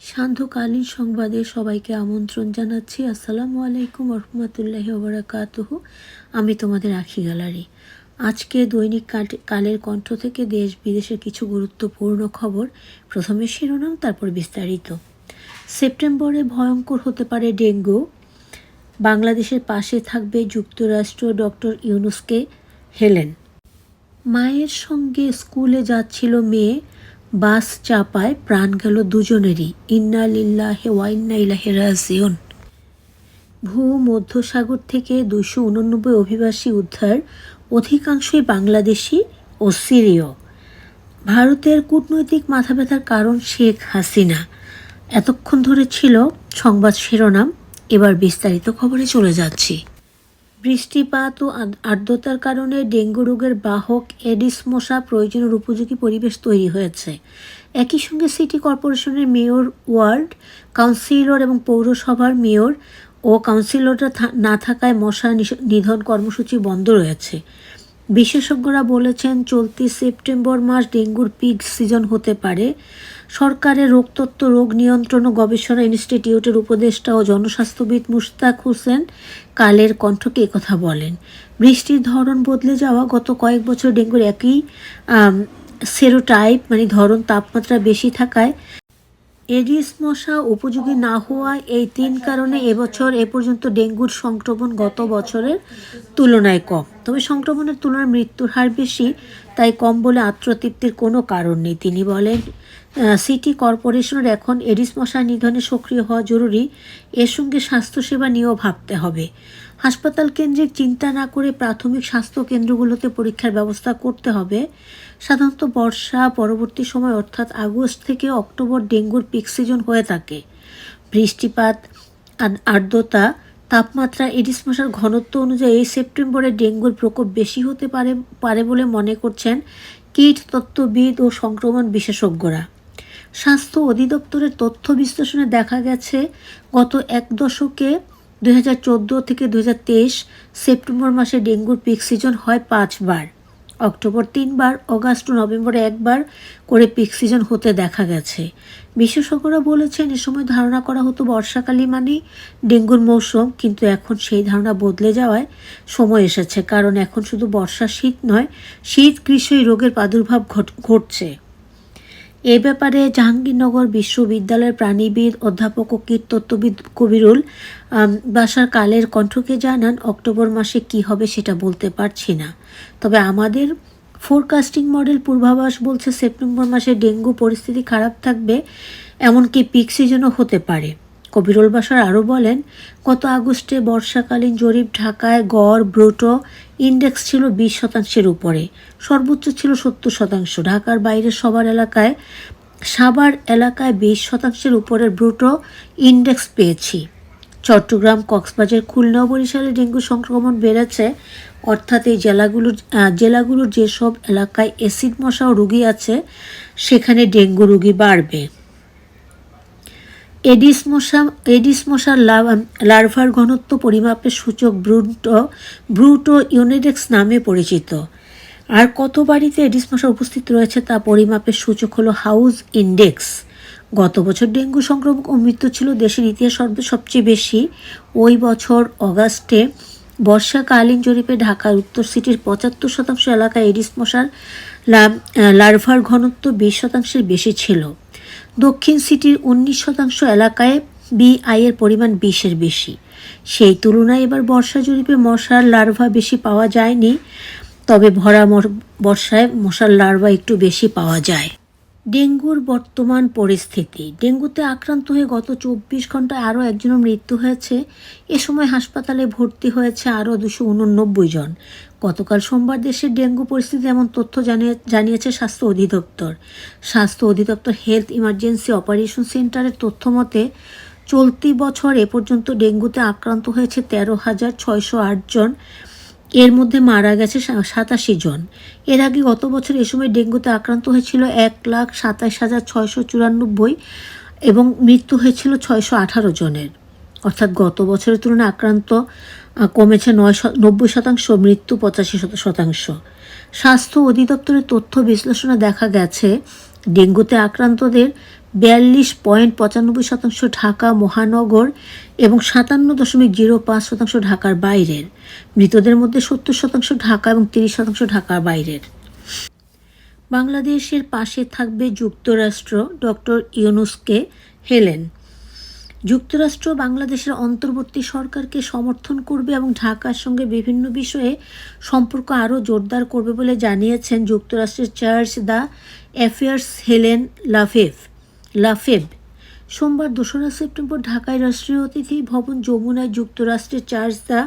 সান্ধ্যকালীন সংবাদে সবাইকে আমন্ত্রণ জানাচ্ছি। আসসালামু আলাইকুম রহমতুল্লাহি ওবরাকাতুহু। আমি তোমাদের আখি গ্যালারি। আজকে দৈনিক কালের কণ্ঠ থেকে দেশ বিদেশের কিছু গুরুত্বপূর্ণ খবর, প্রথমে শিরোনাম, তারপর বিস্তারিত। সেপ্টেম্বরে ভয়ঙ্কর হতে পারে ডেঙ্গু। বাংলাদেশের পাশে থাকবে যুক্তরাষ্ট্র ডক্টর ইউনুসকে হেলেন। মায়ের সঙ্গে স্কুলে যাচ্ছিল মেয়ে বাস চাপায় প্রাণ গেল দুজনেরই। ইন্না লিল্লাহে ওয়াইন্না ইলাহে রাজিউন। ভূ মধ্যসাগর থেকে দুশো উননব্বই অভিবাসী উদ্ধার অধিকাংশই বাংলাদেশি ও সিরীয়। ভারতের কূটনৈতিক মাথা ব্যথার কারণ শেখ হাসিনা। এতক্ষণ ধরে ছিল সংবাদ শিরোনাম, এবার বিস্তারিত খবরে চলে যাচ্ছি। বৃষ্টিপাত ও আর্দ্রতার কারণে ডেঙ্গু রোগের বাহক এডিস মশা প্রয়োজনের উপযোগী পরিবেশ তৈরি হয়েছে। একই সঙ্গে সিটি কর্পোরেশনের মেয়র ওয়ার্ড, কাউন্সিলর এবং পৌরসভার মেয়র ও কাউন্সিলররা না থাকায় মশা নিধন কর্মসূচি বন্ধ রয়েছে। বিশেষজ্ঞরা বলেছেন, চলতি সেপ্টেম্বর মাস ডেঙ্গুর পিক সিজন হতে পারে। সরকারের রোগতত্ত্ব, রোগ নিয়ন্ত্রণ ও গবেষণা ইনস্টিটিউটের উপদেষ্টা ও জনস্বাস্থ্যবিদ মুশতাক হোসেন কালের কণ্ঠকে একথা বলেন। বৃষ্টির ধরন বদলে যাওয়া গত কয়েক বছর ডেঙ্গুর একই সেরোটাইপ মানে ধরন তাপমাত্রা বেশি থাকায় এডিস মশা উপযোগী না হওয়ায় এই তিন কারণে এবছর এ পর্যন্ত ডেঙ্গুর সংক্রমণ গত বছরের তুলনায় কম। তবে সংক্রমণের তুলনায় মৃত্যুর হার বেশি। তাই কম বলে আত্মতৃপ্তির কোনো কারণ নেই, তিনি বলেন। সিটি কর্পোরেশনের এখন এডিস মশা নিধনে সক্রিয় হওয়া জরুরি, এর সঙ্গে স্বাস্থ্যসেবা নিয়েও ভাবতে হবে। হাসপাতাল কেন্দ্রিক চিন্তা না করে প্রাথমিক স্বাস্থ্য কেন্দ্রগুলোতে পরীক্ষার ব্যবস্থা করতে হবে। সাধারণত বর্ষা, পরবর্তী সময় অর্থাৎ আগস্ট থেকে অক্টোবর ডেঙ্গুর পিক সিজন হয়ে থাকে। বৃষ্টিপাত আর- আর্দ্রতা তাপমাত্রা এডিস মশার ঘনত্ব অনুযায়ী এই সেপ্টেম্বরে ডেঙ্গুর প্রকোপ বেশি হতে পারে পারে বলে মনে করছেন কীট তত্ত্ববিদ ও সংক্রমণ বিশেষজ্ঞরা। স্বাস্থ্য অধিদপ্তরের তথ্য বিশ্লেষণে দেখা গেছে, গত এক দশকে দু হাজার চোদ্দ থেকে দু হাজার তেইশ সেপ্টেম্বর মাসে ডেঙ্গুর পিক সিজন হয় পাঁচবার। অক্টোবর তিনবার, অগাস্ট নভেম্বরে একবার করে পিক সিজন হতে দেখা গেছে। বিশেষজ্ঞরা বলেছেন, এ সময় ধারণা করা হতো বর্ষাকালই মানেই ডেঙ্গুর মৌসুম, কিন্তু এখন সেই ধারণা বদলে যাওয়ায় সময় এসেছে, কারণ এখন শুধু বর্ষা শীত নয়, শীত, গ্রীষ্ম রোগের প্রাদুর্ভাব ঘট- ঘটছে। এ ব্যাপারে জাহাঙ্গীরনগর বিশ্ববিদ্যালয়ের প্রাণীবিদ অধ্যাপক ও কীটতত্ত্ববিদ কবিরুল বাসার কালের কণ্ঠকে জানান অক্টোবর মাসে কি হবে সেটা বলতে পারছি না। তবে আমাদের ফোরকাস্টিং মডেল পূর্বাভাস বলছে সেপ্টেম্বর মাসে ডেঙ্গু পরিস্থিতি খারাপ থাকবে, এমনকি পিক সিজনও হতে পারে। কবিরুল বাসার আরও বলেন, গত আগস্টে বর্ষাকালীন জরিপ ঢাকায় গড়, ব্রুটো ইন্ডেক্স ছিল বিশ শতাংশের উপরে। সর্বোচ্চ ছিল সত্তর শতাংশ। ঢাকার বাইরে সবার এলাকায়, সাভার এলাকায় বিশ শতাংশের উপরের ব্রুটো ইন্ডেক্স পেয়েছি। চট্টগ্রাম, কক্সবাজার, খুলনা বরিশালে ডেঙ্গু সংক্রমণ বেড়েছে। অর্থাৎ এই জেলাগুলোর জেলাগুলোর যেসব এলাকায় অ্যাসিড মশা রুগী আছে, সেখানে ডেঙ্গু রুগী বাড়বে। এডিস মশা, এডিস মশার লার্ভার ঘনত্ব পরিমাপের সূচক ব্রুটো ব্রুটো ইউনিডেক্স নামে পরিচিত। আর কত বাড়িতে এডিস মশা উপস্থিত রয়েছে তা পরিমাপের সূচক হলো হাউস ইন্ডেক্স। গত বছর ডেঙ্গু সংক্রমক ও মৃত্যু ছিল দেশের ইতিহাস সবচেয়ে বেশি। ওই বছর অগাস্টে বর্ষাকালীন জরিপে ঢাকার উত্তর সিটির পঁচাত্তর শতাংশ এলাকায় এডিস মশার লার্ভার ঘনত্ব বিশ শতাংশের বেশি ছিল। দক্ষিণ সিটির উনিশ শতাংশ এলাকায় বিআই এর পরিমাণ বিশের বেশি। সেই তুলনায় এবার বর্ষা জরিপে মশার লার্ভা বেশি পাওয়া যায়নি, তবে ভরা বর্ষায় মশার লার্ভা একটু বেশি পাওয়া যায়। ডেঙ্গুর বর্তমান পরিস্থিতি। ডেঙ্গুতে আক্রান্ত হয়ে গত চব্বিশ ঘন্টায় আরও একজনের মৃত্যু হয়েছে। এ সময় হাসপাতালে ভর্তি হয়েছে আরও দুশো উননব্বই জন। গতকাল সোমবার দেশের ডেঙ্গু পরিস্থিতি এমন তথ্য জানিয়ে, জানিয়েছে স্বাস্থ্য অধিদপ্তর। স্বাস্থ্য অধিদপ্তর হেলথ ইমার্জেন্সি অপারেশন সেন্টারের তথ্য মতে, চলতি বছর এ পর্যন্ত ডেঙ্গুতে আক্রান্ত হয়েছে তেরো হাজার ছয়শো আট জন। এর মধ্যে মারা গেছে সাতাশি জন। এর আগে গত বছর এ সময় ডেঙ্গুতে আক্রান্ত হয়েছিল এক লাখ সাতাশ হাজার ছয়শো চুরানব্বই এবং মৃত্যু হয়েছিল ছয়শো আঠারো জনের। অর্থাৎ গত বছরের তুলনায় আক্রান্ত কমেছে নয় নব্বই শতাংশ, মৃত্যু পঁচাশি শত- শতাংশ। স্বাস্থ্য অধিদপ্তরের তথ্য বিশ্লেষণে দেখা গেছে, ডেঙ্গুতে আক্রান্তদের বিয়াল্লিশ পয়েন্ট পঁচানব্বই শতাংশ ঢাকা, মহানগর এবং সাতান্ন দশমিক জিরো পাঁচ শতাংশ ঢাকার বাইরের। মৃতদের মধ্যে সত্তর শতাংশ ঢাকা এবং তিরিশ শতাংশ ঢাকার বাইরের। বাংলাদেশের পাশে থাকবে যুক্তরাষ্ট্র, ডক্টর ইউনুসকে হেলেন। যুক্তরাষ্ট্র বাংলাদেশের অন্তর্বর্তী সরকারকে সমর্থন করবে এবং ঢাকার সঙ্গে বিভিন্ন বিষয়ে সম্পর্ক আরও জোরদার করবে বলে জানিয়েছেন যুক্তরাষ্ট্রের charge d' affaires Helen LaFave LaFave সোমবার দোসরা সেপ্টেম্বর ঢাকায় রাষ্ট্রীয় অতিথি ভবন যমুনায় যুক্তরাষ্ট্রের charge d'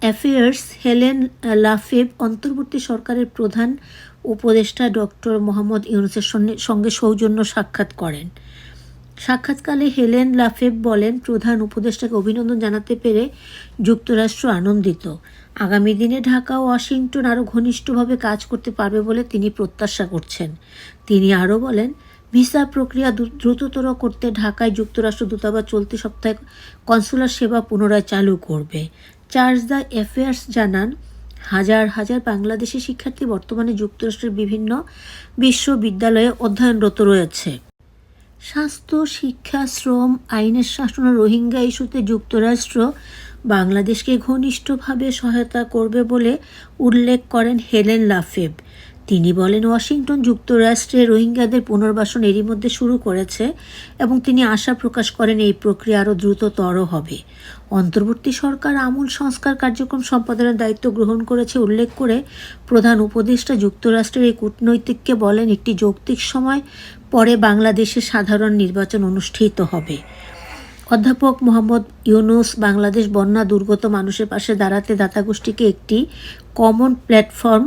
affaires Helen LaFave অন্তর্বর্তী সরকারের প্রধান উপদেষ্টা ডক্টর মোহাম্মদ ইউনুসের সঙ্গে- সৌজন্য সাক্ষাৎ করেন। সাক্ষাৎকালে হেলেন লাফেব বলেন, প্রধান উপদেষ্টাকে অভিনন্দন জানাতে পেরে যুক্তরাষ্ট্র আনন্দিত। আগামী দিনে ঢাকা ওয়াশিংটন আরও ঘনিষ্ঠভাবে কাজ করতে পারবে বলে তিনি প্রত্যাশা করছেন। তিনি আরও বলেন ভিসা প্রক্রিয়া দ্রুততর করতে ঢাকায় যুক্তরাষ্ট্র দূতাবাস চলতি সপ্তাহে কনসুলার সেবা পুনরায় চালু করবে। চার্জ দ্য অ্যাফেয়ার্স জানান, হাজার হাজার বাংলাদেশি শিক্ষার্থী বর্তমানে যুক্তরাষ্ট্রের বিভিন্ন বিশ্ববিদ্যালয়ে অধ্যয়নরত রয়েছে। স্বাস্থ্য, শিক্ষা, শ্রম, আইনের শাসন ও রোহিঙ্গা ইস্যুতে যুক্তরাষ্ট্র বাংলাদেশকে ঘনিষ্ঠভাবে সহায়তা করবে বলে উল্লেখ করেন হেলেন লাফেব। তিনি বলেন, ওয়াশিংটন যুক্তরাষ্ট্রে রোহিঙ্গাদের পুনর্বাসন এরই মধ্যে শুরু করেছে এবং তিনি আশা প্রকাশ করেন এই প্রক্রিয়া আরও দ্রুততর হবে। অন্তর্বর্তী সরকার আমূল সংস্কার কার্যক্রম সম্পাদনের দায়িত্ব গ্রহণ করেছে উল্লেখ করে প্রধান উপদেষ্টা যুক্তরাষ্ট্রের এই কূটনৈতিককে বলেন, একটি যৌক্তিক সময় পরে বাংলাদেশে সাধারণ নির্বাচন অনুষ্ঠিত হবে। অধ্যাপক মোহাম্মদ ইউনুস বাংলাদেশ বন্যা দুর্গত মানুষের পাশে দাঁড়াতে দাতাগোষ্ঠীকে একটি কমন প্ল্যাটফর্ম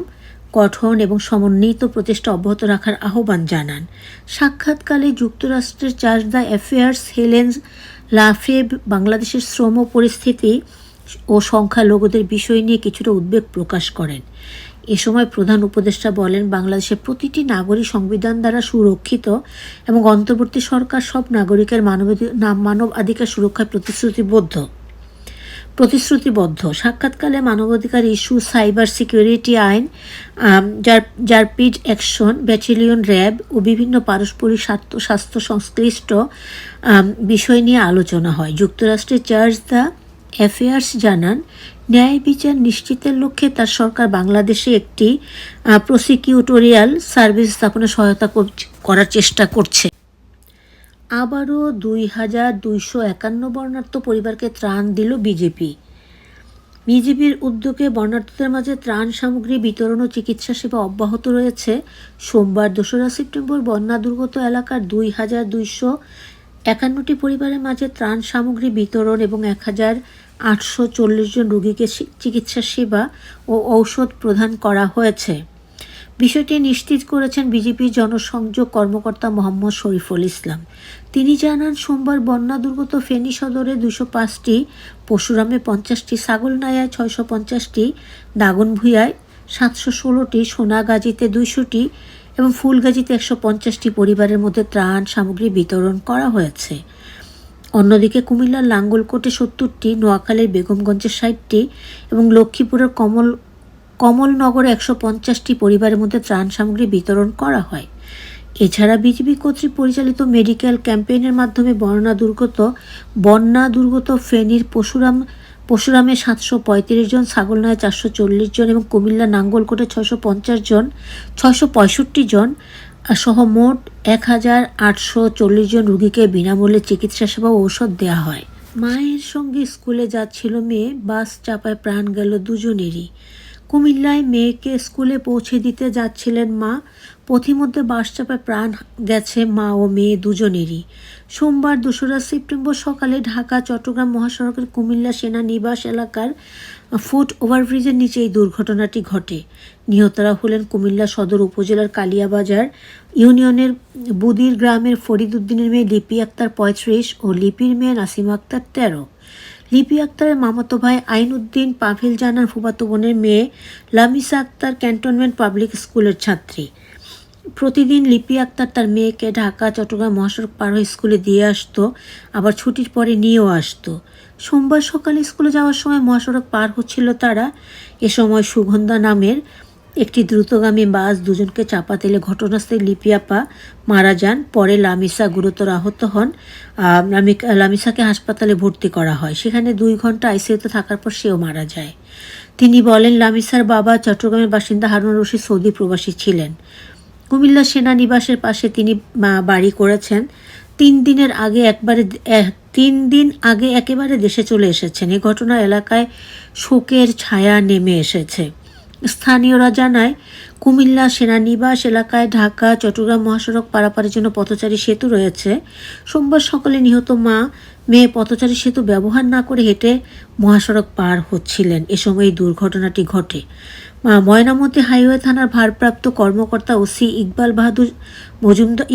গঠন এবং সমন্বিত প্রচেষ্টা অব্যাহত রাখার আহ্বান জানান। সাক্ষাৎকালে যুক্তরাষ্ট্রের charge d' affaires Helens LaFave বাংলাদেশের শ্রম পরিস্থিতি ও সংখ্যালঘুদের বিষয় নিয়ে কিছুটা উদ্বেগ প্রকাশ করেন। এ সময় প্রধান উপদেষ্টা বলেন, বাংলাদেশের প্রতিটি নাগরিক সংবিধান দ্বারা সুরক্ষিত এবং অন্তর্বর্তী সরকার সব নাগরিকের মানব অধিকার সুরক্ষায় প্রতিশ্রুতিবদ্ধ। প্রতিশ্রুতিবদ্ধ। সাক্ষাৎকালে মানবাধিকার ইস্যু, সাইবার সিকিউরিটি আইন যার যার পিড অ্যাকশন, ব্যাটালিয়ন র্যাব ও বিভিন্ন পারস্পরিক স্বার্থ, স্বাস্থ্য সংশ্লিষ্ট বিষয় নিয়ে আলোচনা হয়। যুক্তরাষ্ট্রের চার্জ দ্য অ্যাফেয়ার্স জানান, ন্যায় বিচার নিশ্চিতের লক্ষ্যে তার সরকার বাংলাদেশে একটি প্রসিকিউটোরিয়াল সার্ভিস স্থাপনে সহায়তা করার চেষ্টা করছে। আবারও দুই হাজার দুইশো একান্ন বর্ণাঢ্য পরিবারকে ত্রাণ দিল বিজেপি। বিজেপির উদ্যোগে বর্ণাঢ্যদের মাঝে ত্রাণ সামগ্রী বিতরণ ও চিকিৎসা সেবা অব্যাহত রয়েছে। সোমবার দোসরা সেপ্টেম্বর বন্যা দুর্গত এলাকার দুই হাজার দুইশো একান্নটি পরিবারের মাঝে ত্রাণ সামগ্রী বিতরণ এবং এক হাজার আটশো চল্লিশ জন রোগীকে চিকিৎসা সেবা ও ঔষধ প্রদান করা হয়েছে। বিষয়টি নিশ্চিত করেছেন বিজেপির জনসংযোগ কর্মকর্তা মোহাম্মদ শরীফুল ইসলাম। তিনি জানান, সোমবার বন্যা দুর্গত ফেনী সদরে দুশো পাঁচটি পশুরামে পঞ্চাশটি, ছাগলনায়ায় ছয়শো পঞ্চাশটি, দাগনভূঞায় সাতশো ষোলোটি, সোনাগাজীতে দুইশোটি এবং ফুলগাজীতে একশো পঞ্চাশটি পরিবারের মধ্যে ত্রাণ সামগ্রী বিতরণ করা হয়েছে। অন্যদিকে কুমিল্লার লাঙ্গলকোটে সত্তরটি, নোয়াখালীর বেগমগঞ্জের ষাটটি এবং লক্ষ্মীপুরের কমল কমলনগরে একশো পঞ্চাশটি পরিবারের মধ্যে ত্রাণ সামগ্রী বিতরণ করা হয়। এছাড়া বিজেপি কর্তৃক পরিচালিত মেডিকেল ক্যাম্পেইনের মাধ্যমে বন্যা দুর্গত বন্যা দুর্গত ফেনীর পশুরাম, পশুরামে সাতশো পঁয়ত্রিশ জন, ছাগলনায় চারশো চল্লিশ জন এবং কুমিল্লা নাঙ্গলকোটে ছয়শো পঞ্চাশ জন, ছয়শো পঁয়ষট্টি জন সহ মোট এক হাজার আটশো চল্লিশ জন রুগীকে বিনামূল্যে চিকিৎসা সেবা ঔষধ দেওয়া হয়। মায়ের সঙ্গে স্কুলে যাচ্ছিল মেয়ে, বাস চাপায় প্রাণ গেল দুজনেরই। কুমিল্লায় মেয়েকে স্কুলে পৌঁছে দিতে যাচ্ছিলেন মা। পথিমধ্যে বাস চাপায় প্রাণ গেছে মা ও মেয়ে দুজনেরই। সোমবার দোসরা সেপ্টেম্বর সকালে ঢাকা, চট্টগ্রাম মহাসড়কের কুমিল্লা সেনানিবাস এলাকার ফুট ওভারব্রিজের নিচে এই দুর্ঘটনাটি ঘটে। নিহতরা হলেন কুমিল্লা সদর উপজেলার কালিয়াবাজার ইউনিয়নের বুদির গ্রামের ফরিদ উদ্দিনের মেয়ে লিপি আক্তার পঁয়ত্রিশ ও লিপির মেয়ে নাসিমা আক্তার তেরো। লিপি আক্তারের মামাতো ভাই আইনউদ্দিন পাভিল জানার ফুফাতো বোনের মেয়ে লামিসা আক্তার ক্যান্টনমেন্ট পাবলিক স্কুলের ছাত্রী। প্রতিদিন লিপি আক্তার তার মেয়েকে ঢাকা, চট্টগ্রাম মহাসড়ক পার হয়ে স্কুলে দিয়ে আসতো, আবার ছুটির পরে নিয়েও আসতো। সোমবার সকালে স্কুলে যাওয়ার সময় মহাসড়ক পার হচ্ছিল তারা। এ সময় সুগন্ধা নামের একটি দ্রুতগামী বাস দুজনকে চাপা দিলে ঘটনাস্থলে লিপিয়াপা মারা যান। পরে লামিসা গুরুতর আহত হন। লামিসাকে হাসপাতালে ভর্তি করা হয়। সেখানে দুই ঘণ্টা আইসিইউতে থাকার পর সেও মারা যায়। তিনি বলেন, লামিসার বাবা চট্টগ্রামের বাসিন্দা হারুন রশিদ সৌদি প্রবাসী ছিলেন। কুমিল্লা সেনানিবাসের পাশে তিনি বাড়ি করেছেন। তিন দিনের আগে একবারে তিন দিন আগে একেবারে দেশে চলে এসেছেন। এ ঘটনা এলাকায় শোকের ছায়া নেমে এসেছে। স্থানীয়রা জানায়, কুমিল্লা সেনানিবাস এলাকায় ঢাকা, চট্টগ্রাম মহাসড়ক পারাপারের জন্য পথচারী সেতু রয়েছে। সোমবার সকালে নিহত মা মেয়ে পথচারী সেতু ব্যবহার না করে হেঁটে মহাসড়ক পার হচ্ছিলেন। এ সময় এই দুর্ঘটনাটি ঘটে। মা- ময়নামতি হাইওয়ে থানার ভারপ্রাপ্ত কর্মকর্তা ওসি ইকবাল বাহাদুর মজুমদার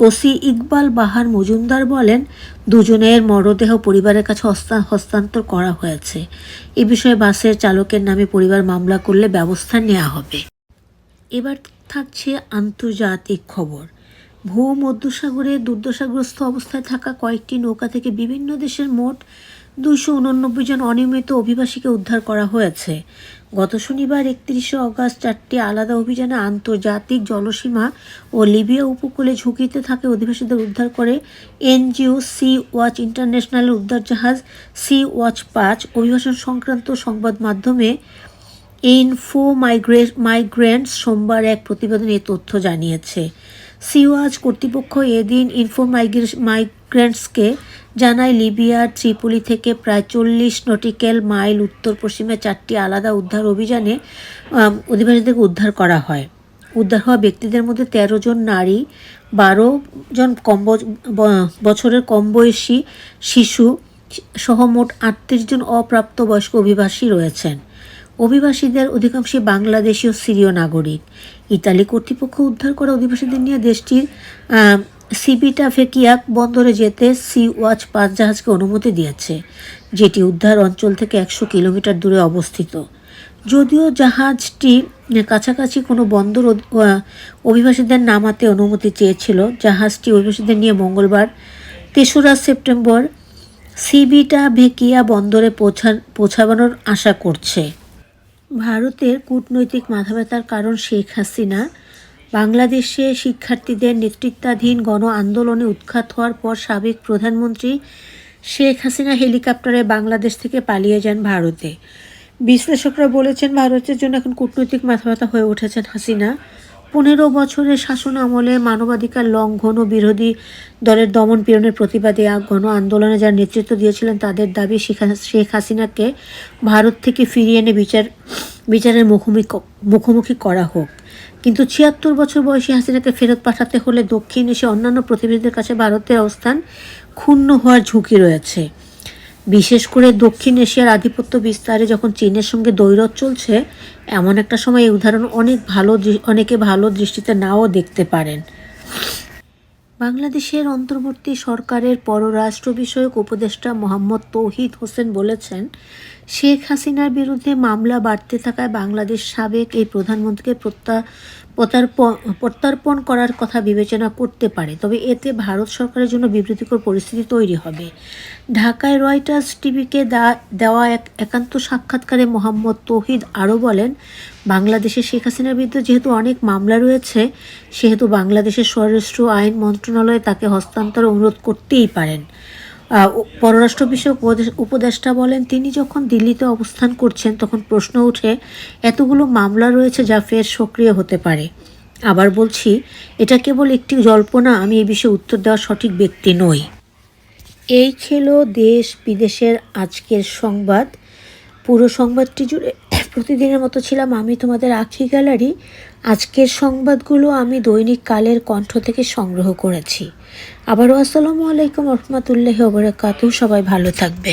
ওসি ইকবাল বাহার মজুমদার বলেন, দুজনের মরদেহ পরিবারের কাছে হস্তা- হস্তান্তর করা হয়েছে। এ বিষয়ে বাসের চালকের নামে পরিবার মামলা করলে ব্যবস্থা নেওয়া হবে। এবার থাকছে আন্তর্জাতিক খবর। ভূমধ্যসাগরে দুর্দশাগ্রস্ত অবস্থায় থাকা কয়েকটি নৌকা থেকে বিভিন্ন দেশের মোট দুশো উননব্বই জন অনিয়মিত অভিবাসীকে উদ্ধার করা হয়েছে। গত শনিবার একত্রিশে অগস্ট চারটি আলাদা অভিযানে আন্তর্জাতিক জলসীমা ও লিবিয়া উপকূলে ঝুঁকিতে থাকে অধিবাসীদের উদ্ধার করে এনজিও সি ওয়াচ ইন্টারন্যাশনাল উদ্ধার জাহাজ সি ওয়াচ পাঁচ অভিবাসন সংক্রান্ত সংবাদ মাধ্যমে ইনফো মাইগ্রে মাইগ্রেন্টস সোমবার এক প্রতিবেদনে এ তথ্য জানিয়েছে। সিওয়াজ কর্তৃপক্ষ এদিন ইনফো মাইগ্রে মাইগ্রেন্টসকে জানায়, লিবিয়ার ত্রিপুলি থেকে প্রায় চল্লিশ নটিক্যাল মাইল উত্তর পশ্চিমে চারটি আলাদা উদ্ধার অভিযানে অধিবাসীদেরকে উদ্ধার করা হয়। উদ্ধার হওয়া ব্যক্তিদের মধ্যে তেরো জন নারী, বারো জন কম বছরের কম বয়সী শিশু সহ মোট আটত্রিশ জন অপ্রাপ্তবয়স্ক অভিবাসী রয়েছেন। অভিবাসীদের অধিকাংশই বাংলাদেশি ও সিরীয় নাগরিক। ইতালি কর্তৃপক্ষ উদ্ধার করা অধিবাসীদের নিয়ে দেশটির সিবিটা ফেকিয়াক বন্দরে যেতে সি ওয়াচ পাঁচ জাহাজকে অনুমতি দিয়েছে, যেটি উদ্ধার অঞ্চল থেকে একশো কিলোমিটার দূরে অবস্থিত। যদিও জাহাজটি কাছাকাছি কোনো বন্দর অভিবাসীদের নামাতে অনুমতি চেয়েছিল, জাহাজটি অভিবাসীদের নিয়ে মঙ্গলবার তেসরা সেপ্টেম্বর সিবিটা ভেকিয়া বন্দরে পৌঁছান, পৌঁছাবানোর আশা করছে। ভারতের কূটনৈতিক মাথাব্যথার কারণ শেখ হাসিনা। বাংলাদেশে শিক্ষার্থীদের নেতৃত্বাধীন গণ আন্দোলনে উৎখাত হওয়ার পর সাবেক প্রধানমন্ত্রী শেখ হাসিনা হেলিকপ্টারে বাংলাদেশ থেকে পালিয়ে যান ভারতে। বিশ্লেষকরা বলেছেন, ভারতের জন্য এখন কূটনৈতিক মাথাব্যথা হয়ে উঠেছেন হাসিনা। পনেরো বছরের শাসন আমলে মানবাধিকার লঙ্ঘন ও বিরোধী দলের দমন পীড়নের প্রতিবাদে গণ আন্দোলনে যারা নেতৃত্ব দিয়েছিলেন, তাদের দাবি শেখ শেখ হাসিনাকে ভারত থেকে ফিরিয়ে এনে বিচার, বিচারের মুখোমুখি মুখোমুখি করা হোক। কিন্তু ছিয়াত্তর বছর বয়সী হাসিনাকে ফেরত পাঠাতে হলে দক্ষিণ এশিয়া অন্যান্য প্রতিবেশীদের কাছে ভারতের অবস্থান ক্ষুণ্ণ হওয়ার ঝুঁকি রয়েছে। বিশেষ করে দক্ষিণ এশিয়ার আধিপত্য বিস্তারে যখন চীনের সঙ্গে দৈরথ চলছে, এমন একটা সময় এই উদাহরণ অনেক ভালো অনেকে ভালো দৃষ্টিতে নাও দেখতে পারেন। বাংলাদেশের অন্তর্বর্তী সরকারের পররাষ্ট্র বিষয়ক উপদেষ্টা মোহাম্মদ তৌহিদ হোসেন বলেছেন শেখ হাসিনার বিরুদ্ধে মামলা বাড়তে থাকায় বাংলাদেশ সাবেক এই প্রধানমন্ত্রীকে প্রত্যা প্রত্যার্পণ করার কথা বিবেচনা করতে পারে। তবে এতে ভারত সরকারের জন্য বিবৃতিকর পরিস্থিতি তৈরি হবে। ঢাকায় রয়টার্স টিভিকে দেওয়া এক একান্ত সাক্ষাৎকারে মোহাম্মদ তৌহিদ আরও বলেন, বাংলাদেশে শেখ হাসিনার বিরুদ্ধে যেহেতু অনেক মামলা রয়েছে, সেহেতু বাংলাদেশের স্বরাষ্ট্র আইন মন্ত্রণালয়ে তাকে হস্তান্তর অনুরোধ করতেই পারেন। পররাষ্ট্র বিষয়ক উপদেষ্টা বলেন, তিনি যখন দিল্লিতে অবস্থান করছেন, তখন প্রশ্ন ওঠে, এতগুলো মামলা রয়েছে যা ফের সক্রিয় হতে পারে। আবার বলছি, এটা কেবল একটি জল্পনা, আমি এ বিষয়ে উত্তর দেওয়ার সঠিক ব্যক্তি নই। এই ছিল দেশ বিদেশের আজকের সংবাদ। পুরো সংবাদটি জুড়ে প্রতিদিনের মতো ছিলাম আমি তোমাদের আখি গ্যালারি। আজকের সংবাদগুলো আমি দৈনিক কালের কণ্ঠ থেকে সংগ্রহ করেছি। আবারও আসসালামু আলাইকুম রহমতুল্লাহ ওবরাকাতু সবাই ভালো থাকবে।